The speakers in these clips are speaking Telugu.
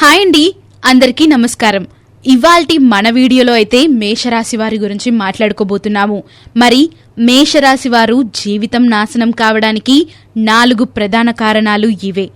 హాయ్ అండి. అందరికీ నమస్కారం. ఇవాల్టి మన వీడియోలో అయితే మేషరాశి వారి గురించి మాట్లాడుకోబోతున్నాము. మరి మేషరాశి వారు జీవితం నాశనం కావడానికి నాలుగు ప్రధాన కారణాలు ఇవే.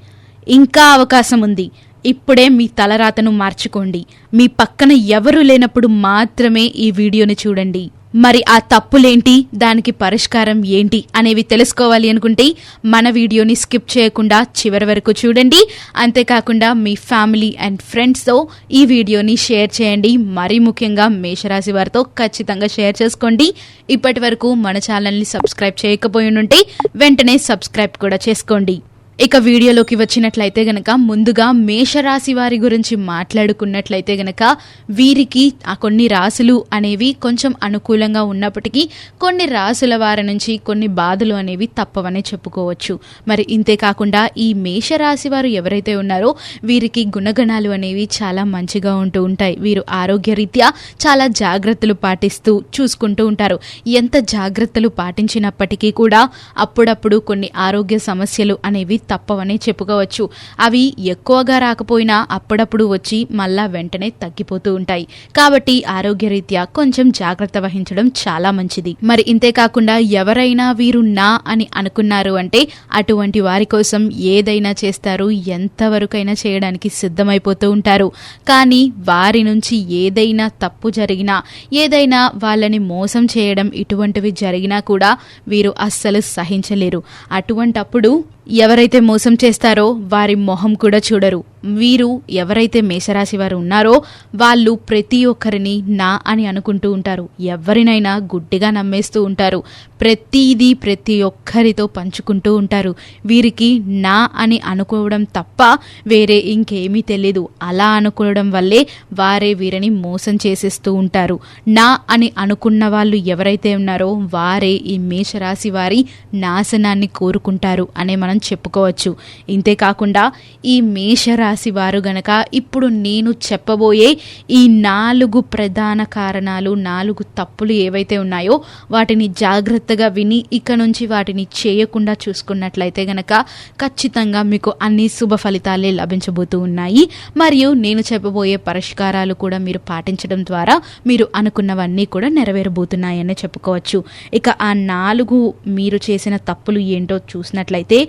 ఇంకా అవకాశం ఉంది. ఇప్పుడే మీ తలరాతను మార్చుకోండి. మీ పక్కన ఎవరు లేనప్పుడు మాత్రమే ఈ వీడియోని చూడండి. మరి ఆ తప్పులేంటి? దానికి పరిష్కారం ఏంటి? అనేవి తెలుసుకోవాలి అనుకుంటే మన వీడియోని స్కిప్ చేయకుండా చివరి వరకు చూడండి. అంతేకాకుండా మీ ఫ్యామిలీ అండ్ ఫ్రెండ్స్తో ఈ వీడియోని షేర్ చేయండి. మరీ ముఖ్యంగా మేషరాశి వారితో ఖచ్చితంగా షేర్ చేసుకోండి. ఇప్పటి వరకు మన ఛానల్ని సబ్స్క్రైబ్ చేయకపోయి ఉంటే వెంటనే సబ్స్క్రైబ్ కూడా చేసుకోండి. ఇక వీడియోలోకి వచ్చినట్లయితే గనక ముందుగా మేషరాశి వారి గురించి మాట్లాడుకున్నట్లయితే గనక వీరికి ఆ కొన్ని రాశులు అనేవి కొంచెం అనుకూలంగా ఉన్నప్పటికీ కొన్ని రాశుల వారి నుంచి కొన్ని బాధలు అనేవి తప్పవని చెప్పుకోవచ్చు. మరి ఇంతే కాకుండా ఈ మేషరాశి వారు ఎవరైతే ఉన్నారో వీరికి గుణగణాలు అనేవి చాలా మంచిగా ఉంటూ ఉంటాయి. వీరు ఆరోగ్యరీత్యా చాలా జాగ్రత్తలు పాటిస్తూ చూసుకుంటూ ఉంటారు. ఎంత జాగ్రత్తలు పాటించినప్పటికీ కూడా అప్పుడప్పుడు కొన్ని ఆరోగ్య సమస్యలు అనేవి తప్పవని చెప్పుకోవచ్చు. అవి ఎక్కువగా రాకపోయినా అప్పుడప్పుడు వచ్చి మళ్ళా వెంటనే తగ్గిపోతూ ఉంటాయి. కాబట్టి ఆరోగ్యరీత్యా కొంచెం జాగ్రత్త వహించడం చాలా మంచిది. మరి ఇంతే కాకుండా ఎవరైనా వీరు నా అని అనుకున్నారు అంటే అటువంటి వారి కోసం ఏదైనా చేస్తారు ఎంతవరకైనా చేయడానికి సిద్ధమైపోతూ ఉంటారు. కానీ వారి నుంచి ఏదైనా తప్పు జరిగినా ఏదైనా వాళ్ళని మోసం చేయడం ఇటువంటివి జరిగినా కూడా వీరు అస్సలు సహించలేరు. అటువంటప్పుడు ఎవరైతే మోసం చేస్తారో వారి మొహం కూడా చూడరు. వీరు ఎవరైతే మేషరాశి వారు ఉన్నారో వాళ్ళు ప్రతి ఒక్కరిని నా అని అనుకుంటూ ఉంటారు. ఎవరినైనా గుడ్డిగా నమ్మేస్తూ ఉంటారు. ప్రతిదీ ప్రతి ఒక్కరితో పంచుకుంటూ ఉంటారు. వీరికి నా అని అనుకోవడం తప్ప వేరే ఇంకేమీ తెలీదు. అలా అనుకోవడం వల్లే వారే వీరిని మోసం చేసేస్తూ ఉంటారు. నా అని అనుకున్న వాళ్ళు ఎవరైతే ఉన్నారో వారే ఈ మేషరాశి వారి నాశనాన్ని కోరుకుంటారు అనే మన చెప్పుకోవచ్చు. ఇంతేకాకుండా ఈ మేషరాశి వారు గనక ఇప్పుడు నేను చెప్పబోయే ఈ నాలుగు ప్రధాన కారణాలు నాలుగు తప్పులు ఏవైతే ఉన్నాయో వాటిని జాగ్రత్తగా విని ఇక నుంచి వాటిని చేయకుండా చూసుకున్నట్లయితే గనక ఖచ్చితంగా మీకు అన్ని శుభ ఫలితాలే లభించబోతూ ఉన్నాయి. మరియు నేను చెప్పబోయే పరిష్కారాలు కూడా మీరు పాటించడం ద్వారా మీరు అనుకున్నవన్నీ కూడా నెరవేరబోతున్నాయని చెప్పుకోవచ్చు. ఇక ఆ నాలుగు మీరు చేసిన తప్పులు ఏంటో చూసినట్లయితే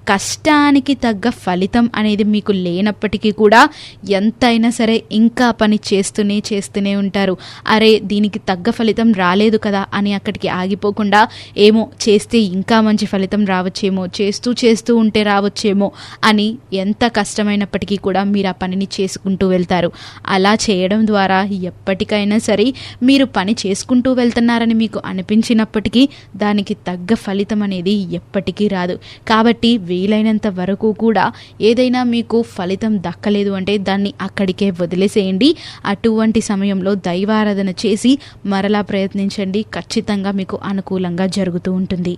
కష్టానికి తగ్గ ఫలితం అనేది మీకు లేనప్పటికీ కూడా ఎంతైనా సరే ఇంకా పని చేస్తూనే చేస్తూనే ఉంటారు. అరే దీనికి తగ్గ ఫలితం రాలేదు కదా అని అక్కడికి ఆగిపోకుండా ఏమో చేస్తే ఇంకా మంచి ఫలితం రావచ్చేమో చేస్తూ చేస్తూ ఉంటే రావచ్చేమో అని ఎంత కష్టమైనప్పటికీ కూడా మీరు ఆ పనిని చేసుకుంటూ వెళ్తారు. అలా చేయడం ద్వారా ఎప్పటికైనా సరే మీరు పని చేసుకుంటూ వెళ్తున్నారని మీకు అనిపించినప్పటికీ దానికి తగ్గ ఫలితం అనేది ఎప్పటికీ రాదు. కాబట్టి వీలైనంత వరకు కూడా ఏదైనా మీకు ఫలితం దక్కలేదు అంటే దాన్ని అక్కడికే వదిలేసేయండి. అటువంటి సమయంలో దైవారాధన చేసి మరలా ప్రయత్నించండి. ఖచ్చితంగా మీకు అనుకూలంగా జరుగుతూ ఉంటుంది.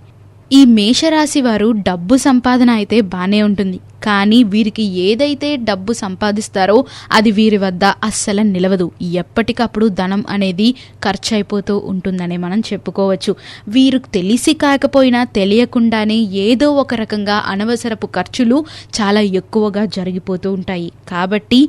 ఈ మేషరాశి వారు డబ్బు సంపాదన అయితే బాగానే ఉంటుంది. కానీ వీరికి ఏదైతే డబ్బు సంపాదిస్తారో అది వీరి వద్ద అస్సలు నిలవదు. ఎప్పటికప్పుడు ధనం అనేది ఖర్చు అయిపోతూ ఉంటుందని మనం చెప్పుకోవచ్చు. వీరు తెలిసి కాకపోయినా తెలియకుండానే ఏదో ఒక రకంగా అనవసరపు ఖర్చులు చాలా ఎక్కువగా జరిగిపోతూ ఉంటాయి. కాబట్టి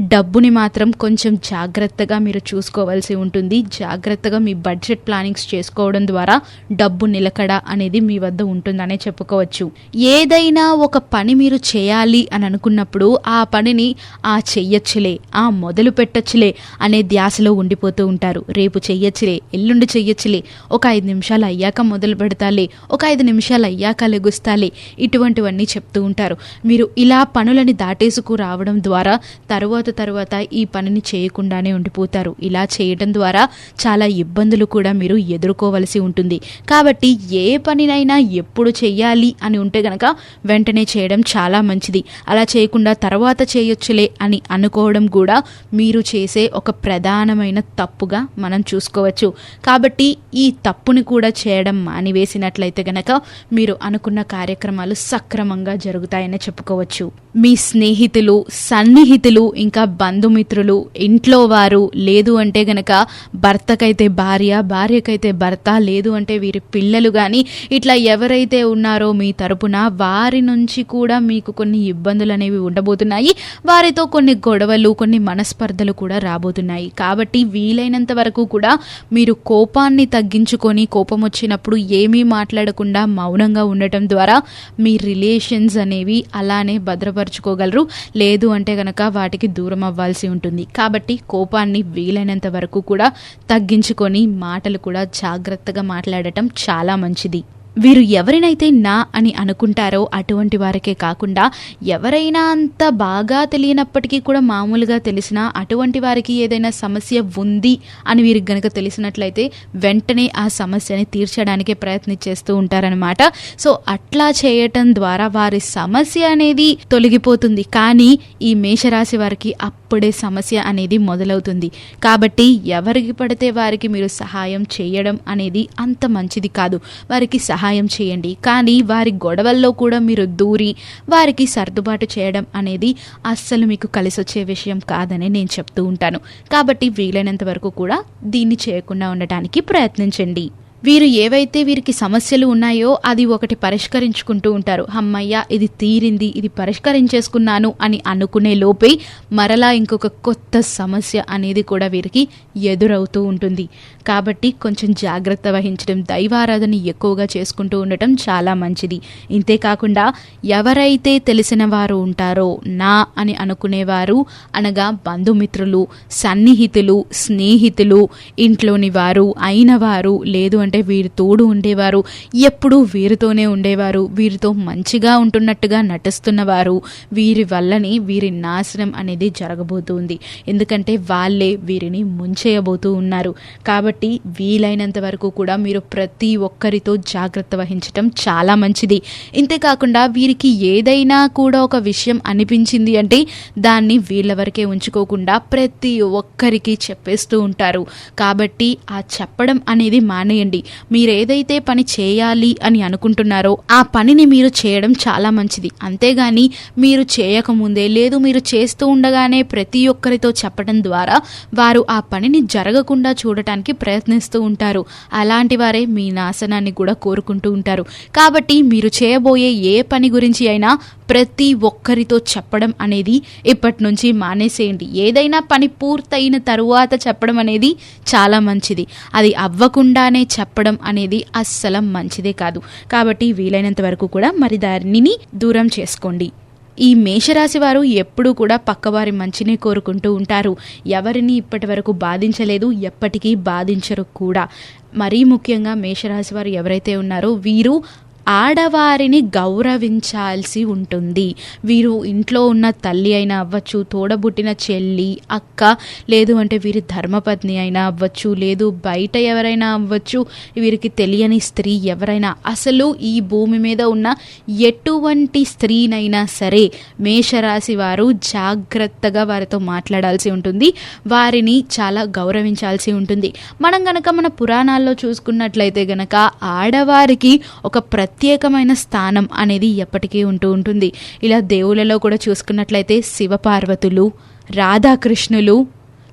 డబ్బుని మాత్రం కొంచెం జాగ్రత్తగా మీరు చూసుకోవాల్సి ఉంటుంది. జాగ్రత్తగా మీ బడ్జెట్ ప్లానింగ్స్ చేసుకోవడం ద్వారా డబ్బు నిలకడ అనేది మీ వద్ద ఉంటుందనే చెప్పుకోవచ్చు. ఏదైనా ఒక పని మీరు చేయాలి అని అనుకున్నప్పుడు ఆ పనిని ఆ చెయ్యొచ్చులే ఆ మొదలు పెట్టచ్చులే అనే ధ్యాసలో ఉండిపోతూ ఉంటారు. రేపు చెయ్యొచ్చులే ఎల్లుండి చెయ్యొచ్చులే ఒక ఐదు నిమిషాలు అయ్యాక మొదలు పెడతాలే ఒక ఐదు నిమిషాలు అయ్యాక లెగుస్తాలే ఇటువంటివన్నీ చెప్తూ ఉంటారు. మీరు ఇలా పనులని దాటేసుకు రావడం ద్వారా తరువాత తర్వాత తర్వాత ఈ పనిని చేయకుండానే ఉండిపోతారు. ఇలా చేయడం ద్వారా చాలా ఇబ్బందులు కూడా మీరు ఎదుర్కోవలసి ఉంటుంది. కాబట్టి ఏ పనినైనా ఎప్పుడు చేయాలి అని ఉంటే గనక వెంటనే చేయడం చాలా మంచిది. అలా చేయకుండా తర్వాత చేయొచ్చులే అని అనుకోవడం కూడా మీరు చేసే ఒక ప్రధానమైన తప్పుగా మనం చూసుకోవచ్చు. కాబట్టి ఈ తప్పుని కూడా చేయడం మానివేసినట్లయితే గనక మీరు అనుకున్న కార్యక్రమాలు సక్రమంగా జరుగుతాయని చెప్పుకోవచ్చు. మీ స్నేహితులు సన్నిహితులు ఇంకా బంధుమిత్రులు ఇంట్లో వారు లేదు అంటే గనక భర్తకైతే భార్య భార్యకైతే భర్త లేదు అంటే వీరి పిల్లలు కానీ ఇట్లా ఎవరైతే ఉన్నారో మీ తరపున వారి నుంచి కూడా మీకు కొన్ని ఇబ్బందులు అనేవి ఉండబోతున్నాయి. వారితో కొన్ని గొడవలు కొన్ని మనస్పర్ధలు కూడా రాబోతున్నాయి. కాబట్టి వీలైనంత వరకు కూడా మీరు కోపాన్ని తగ్గించుకొని కోపం వచ్చినప్పుడు ఏమీ మాట్లాడకుండా మౌనంగా ఉండటం ద్వారా మీ రిలేషన్స్ అనేవి అలానే భద్రపరుచుకోగలరు లేదు అంటే గనక వాటికి దూరం అవ్వాల్సి ఉంటుంది. కాబట్టి కోపాన్ని వీలైనంత వరకు కూడా తగ్గించుకొని మాటలు కూడా జాగ్రత్తగా మాట్లాడటం చాలా మంచిది. వీరు ఎవరినైతే నా అని అనుకుంటారో అటువంటి వారికే కాకుండా ఎవరైనా అంత బాగా తెలియనప్పటికీ కూడా మామూలుగా తెలిసినా అటువంటి వారికి ఏదైనా సమస్య ఉంది అని వీరికి గనక తెలిసినట్లయితే వెంటనే ఆ సమస్యని తీర్చడానికే ప్రయత్నించేస్తూ ఉంటారనమాట సో అట్లా చేయటం ద్వారా వారి సమస్య అనేది తొలగిపోతుంది. కానీ ఈ మేషరాశి వారికి అప్పుడే సమస్య అనేది మొదలవుతుంది. కాబట్టి ఎవరికి పడితే వారికి మీరు సహాయం చేయడం అనేది అంత మంచిది కాదు. వారికి సహాయం చేయండి. కానీ వారి గొడవల్లో కూడా మీరు దూరి వారికి సర్దుబాటు చేయడం అనేది అస్సలు మీకు కలిసొచ్చే విషయం కాదని నేను చెప్తూ ఉంటాను. కాబట్టి వీలైనంత వరకు కూడా దీన్ని చేయకుండా ఉండటానికి ప్రయత్నించండి. వీరు ఏవైతే వీరికి సమస్యలు ఉన్నాయో అది ఒకటి పరిష్కరించుకుంటూ ఉంటారు. అమ్మయ్య ఇది తీరింది ఇది పరిష్కరించేసుకున్నాను అని అనుకునే లోపే మరలా ఇంకొక కొత్త సమస్య అనేది కూడా వీరికి ఎదురవుతూ ఉంటుంది. కాబట్టి కొంచెం జాగ్రత్త వహించడం దైవారాధన ఎక్కువగా చేసుకుంటూ ఉండటం చాలా మంచిది. ఇంతేకాకుండా ఎవరైతే తెలిసిన వారు ఉంటారో నా అని అనుకునేవారు అనగా బంధుమిత్రులు సన్నిహితులు స్నేహితులు ఇంట్లోని వారు అయిన వారు లేదు అంటే వీరి తోడు ఉండేవారు ఎప్పుడూ వీరితోనే ఉండేవారు వీరితో మంచిగా ఉంటున్నట్టుగా నటిస్తున్నవారు వీరి వల్లని వీరి నాశనం అనేది జరగబోతుంది. ఎందుకంటే వాళ్ళే వీరిని ముంచేయబోతూ ఉన్నారు. కాబట్టి వీలైనంత వరకు కూడా మీరు ప్రతి ఒక్కరితో జాగ్రత్త వహించటం చాలా మంచిది. ఇంతేకాకుండా వీరికి ఏదైనా కూడా ఒక విషయం అనిపించింది అంటే దాన్ని వీళ్ళ వరకే ఉంచుకోకుండా ప్రతి ఒక్కరికి చెప్పేస్తూ ఉంటారు. కాబట్టి ఆ చెప్పడం అనేది మానేయండి. మీరు ఏదైతే పని చేయాలి అని అనుకుంటున్నారో ఆ పనిని మీరు చేయడం చాలా మంచిది. అంతేగాని మీరు చేయకముందే లేదు మీరు చేస్తూ ఉండగానే ప్రతి ఒక్కరితో చెప్పడం ద్వారా వారు ఆ పనిని జరగకుండా చూడటానికి ప్రయత్నిస్తూ ఉంటారు. అలాంటి వారే మీ నాశనాన్ని కూడా కోరుకుంటూ ఉంటారు. కాబట్టి మీరు చేయబోయే ఏ పని గురించి అయినా ప్రతి ఒక్కరితో చెప్పడం అనేది ఇప్పటి నుంచి మానేసేయండి. ఏదైనా పని పూర్తయిన తరువాత చెప్పడం అనేది చాలా మంచిది. అది అవ్వకుండానే చెప్పడం అనేది అస్సలు మంచిదే కాదు. కాబట్టి వీలైనంత వరకు కూడా మరి దానిని దూరం చేసుకోండి. ఈ మేషరాశి వారు ఎప్పుడూ కూడా పక్కవారి మంచినే కోరుకుంటూ ఉంటారు. ఎవరిని ఇప్పటి వరకు బాధించలేదు ఎప్పటికీ బాధించరు కూడా. మరీ ముఖ్యంగా మేషరాశి వారు ఎవరైతే ఉన్నారో వీరు ఆడవారిని గౌరవించాల్సి ఉంటుంది. వీరు ఇంట్లో ఉన్న తల్లి అయినా అవ్వచ్చు తోడబుట్టిన చెల్లి అక్క లేదు అంటే వీరి ధర్మపత్ని అయినా అవ్వచ్చు లేదు బయట ఎవరైనా అవ్వచ్చు వీరికి తెలియని స్త్రీ ఎవరైనా. అసలు ఈ భూమి మీద ఉన్న ఎటువంటి స్త్రీనైనా సరే మేషరాశి వారు జాగ్రత్తగా వారితో మాట్లాడాల్సి ఉంటుంది. వారిని చాలా గౌరవించాల్సి ఉంటుంది. మనం గనక మన పురాణాల్లో చూసుకున్నట్లయితే గనక ఆడవారికి ఒక ప్రతి ప్రత్యేకమైన స్థానం అనేది ఎప్పటికీ ఉంటూ ఉంటుంది. ఇలా దేవుళ్ళలో కూడా చూసుకున్నట్లయితే శివపార్వతులు రాధాకృష్ణులు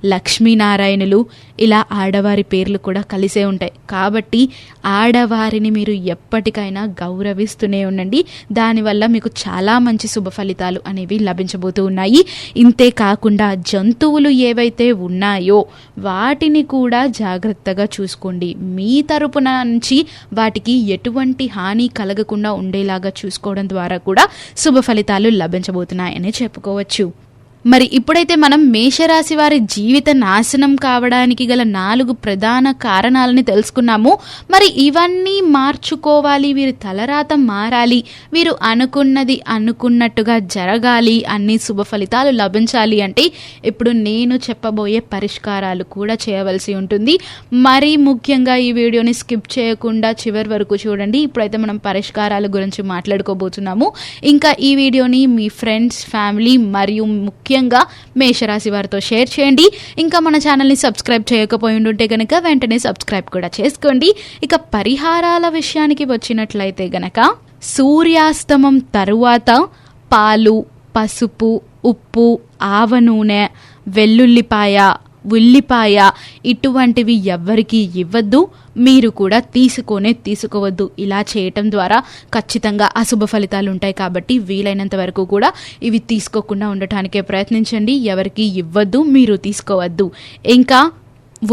లక్ష్మీనారాయణులు ఇలా ఆడవారి పేర్లు కూడా కలిసే ఉంటాయి. కాబట్టి ఆడవారిని మీరు ఎప్పటికైనా గౌరవిస్తూనే ఉండండి. దానివల్ల మీకు చాలా మంచి శుభ ఫలితాలు అనేవి లభించబోతూ ఉన్నాయి. ఇంతే కాకుండా జంతువులు ఏవైతే ఉన్నాయో వాటిని కూడా జాగ్రత్తగా చూసుకోండి. మీ తరపున నుంచి వాటికి ఎటువంటి హాని కలగకుండా ఉండేలాగా చూసుకోవడం ద్వారా కూడా శుభ ఫలితాలు లభించబోతున్నాయని చెప్పుకోవచ్చు. మరి ఇప్పుడైతే మనం మేషరాశి వారి జీవిత నాశనం కావడానికి గల నాలుగు ప్రధాన కారణాలని తెలుసుకున్నాము. మరి ఇవన్నీ మార్చుకోవాలి వీరి తలరాత మారాలి వీరు అనుకున్నది అనుకున్నట్టుగా జరగాలి అన్ని శుభ ఫలితాలు లభించాలి అంటే ఇప్పుడు నేను చెప్పబోయే పరిష్కారాలు కూడా చేయవలసి ఉంటుంది. మరీ ముఖ్యంగా ఈ వీడియోని స్కిప్ చేయకుండా చివరి వరకు చూడండి. ఇప్పుడైతే మనం పరిష్కారాల గురించి మాట్లాడుకోబోతున్నాము. ఇంకా ఈ వీడియోని మీ ఫ్రెండ్స్ ఫ్యామిలీ మరియు ముఖ్య ముఖ్యంగా మేషరాశి వారితో షేర్ చేయండి. ఇంకా మన ఛానల్ని సబ్స్క్రైబ్ చేయకపోయి ఉంటే గనక వెంటనే సబ్స్క్రైబ్ కూడా చేసుకోండి. ఇక పరిహారాల విషయానికి వచ్చినట్లయితే గనక సూర్యాస్తమం తరువాత పాలు పసుపు ఉప్పు ఆవ నూనె వెల్లుల్లిపాయ ఉల్లిపాయ ఇటువంటివి ఎవ్వరికీ ఇవ్వద్దు మీరు కూడా తీసుకొనే తీసుకోవద్దు. ఇలా చేయటం ద్వారా ఖచ్చితంగా అశుభ ఫలితాలు ఉంటాయి కాబట్టి వీలైనంత వరకు కూడా ఇవి తీసుకోకుండా ఉండటానికే ప్రయత్నించండి. ఎవరికి ఇవ్వద్దు మీరు తీసుకోవద్దు. ఇంకా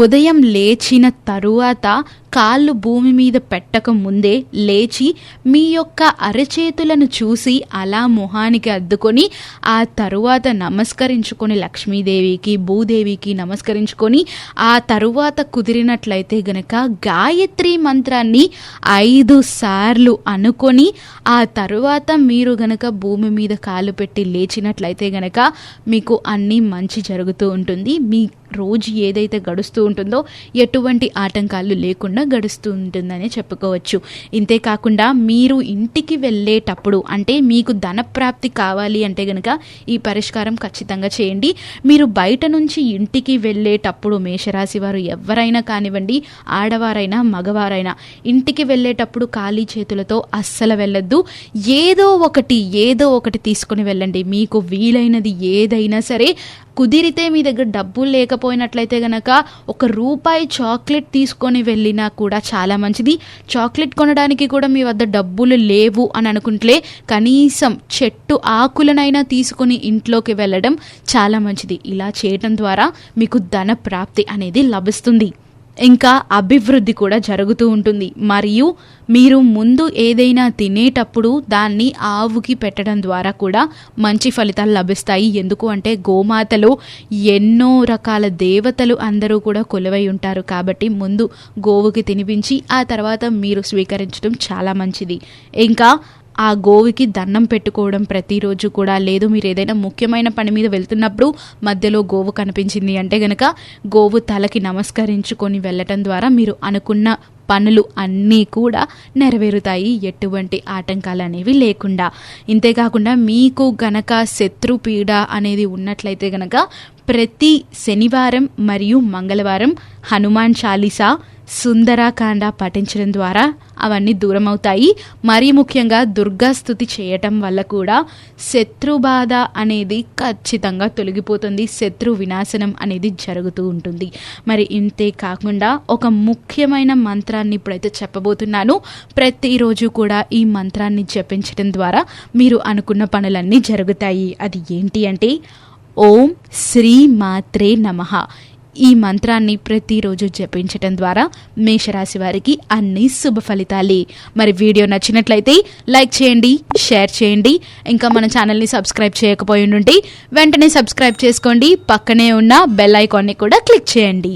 ఉదయం లేచిన తరువాత కాళ్ళు భూమి మీద పెట్టక ముందే లేచి మీ యొక్క అరచేతులను చూసి అలా మొహానికి అద్దుకొని ఆ తరువాత నమస్కరించుకొని లక్ష్మీదేవికి భూదేవికి నమస్కరించుకొని ఆ తరువాత కుదిరినట్లయితే గనక గాయత్రి మంత్రాన్ని ఐదు సార్లు అనుకొని ఆ తరువాత మీరు గనక భూమి మీద కాలు పెట్టి లేచినట్లయితే గనక మీకు అన్నీ మంచి జరుగుతూ ఉంటుంది. మీ రోజు ఏదైతే గడుస్తూ ఉంటుందో ఎటువంటి ఆటంకాలు లేకుండా గడుస్తూ ఉంటుందని చెప్పుకోవచ్చు. ఇంతేకాకుండా మీరు ఇంటికి వెళ్ళేటప్పుడు అంటే మీకు ధనప్రాప్తి కావాలి అంటే గనక ఈ పరిష్కారం ఖచ్చితంగా చేయండి. మీరు బయట నుంచి ఇంటికి వెళ్ళేటప్పుడు మేషరాశి వారు ఎవరైనా కానివ్వండి ఆడవారైనా మగవారైనా ఇంటికి వెళ్ళేటప్పుడు ఖాళీ చేతులతో అస్సలు వెళ్ళొద్దు. ఏదో ఒకటి ఏదో ఒకటి తీసుకుని వెళ్ళండి. మీకు వీలైనది ఏదైనా సరే కుదిరితే మీ దగ్గర డబ్బులు లేకపోయినట్లయితే గనక ఒక రూపాయి చాక్లెట్ తీసుకొని వెళ్ళినా కూడా చాలా మంచిది. చాక్లెట్ కొనడానికి కూడా మీ వద్ద డబ్బులు లేవు అని అనుకుంటే కనీసం చెట్టు ఆకులనైనా తీసుకొని ఇంట్లోకి వెళ్ళడం చాలా మంచిది. ఇలా చేయడం ద్వారా మీకు ధన ప్రాప్తి అనేది లభిస్తుంది. ఇంకా అభివృద్ధి కూడా జరుగుతూ ఉంటుంది. మరియు మీరు ముందు ఏదైనా తినేటప్పుడు దాన్ని ఆవుకి పెట్టడం ద్వారా కూడా మంచి ఫలితాలు లభిస్తాయి. ఎందుకు అంటే గోమాతలో ఎన్నో రకాల దేవతలు అందరూ కూడా కొలువై ఉంటారు. కాబట్టి ముందు గోవుకి తినిపించి ఆ తర్వాత మీరు స్వీకరించడం చాలా మంచిది. ఇంకా ఆ గోవుకి దండం పెట్టుకోవడం ప్రతిరోజు కూడా లేదు. మీరు ఏదైనా ముఖ్యమైన పని మీద వెళ్తున్నప్పుడు మధ్యలో గోవు కనిపించింది అంటే గనక గోవు తలకి నమస్కరించుకొని వెళ్ళటం ద్వారా మీరు అనుకున్న పనులు అన్నీ కూడా నెరవేరుతాయి. ఎటువంటి ఆటంకాలు అనేవి లేకుండా. ఇంతేకాకుండా మీకు గనక శత్రుపీడ అనేది ఉన్నట్లయితే గనక ప్రతి శనివారం మరియు మంగళవారం హనుమాన్ చాలీసా సుందరాకాండ పఠించడం ద్వారా అవన్నీ దూరం అవుతాయి మరీ ముఖ్యంగా దుర్గా స్థుతి చేయటం వల్ల కూడా శత్రు బాధ అనేది ఖచ్చితంగా తొలగిపోతుంది. శత్రు వినాశనం అనేది జరుగుతూ ఉంటుంది. మరి ఇంతే కాకుండా ఒక ముఖ్యమైన మంత్రాన్ని ఇప్పుడైతే చెప్పబోతున్నాను. ప్రతిరోజు కూడా ఈ మంత్రాన్ని జపించడం ద్వారా మీరు అనుకున్న పనులన్నీ జరుగుతాయి. అది ఏంటి అంటే ఓం శ్రీ మాత్రే నమః. ఈ మంత్రాన్ని ప్రతిరోజు జపించటం ద్వారా మేషరాశి వారికి అన్ని శుభ ఫలితాలే. మరి వీడియో నచ్చినట్లయితే లైక్ చేయండి షేర్ చేయండి. ఇంకా మన ఛానల్ని సబ్స్క్రైబ్ చేయకపోయి ఉంటే వెంటనే సబ్స్క్రైబ్ చేసుకోండి. పక్కనే ఉన్న బెల్ ఐకాన్ని కూడా క్లిక్ చేయండి.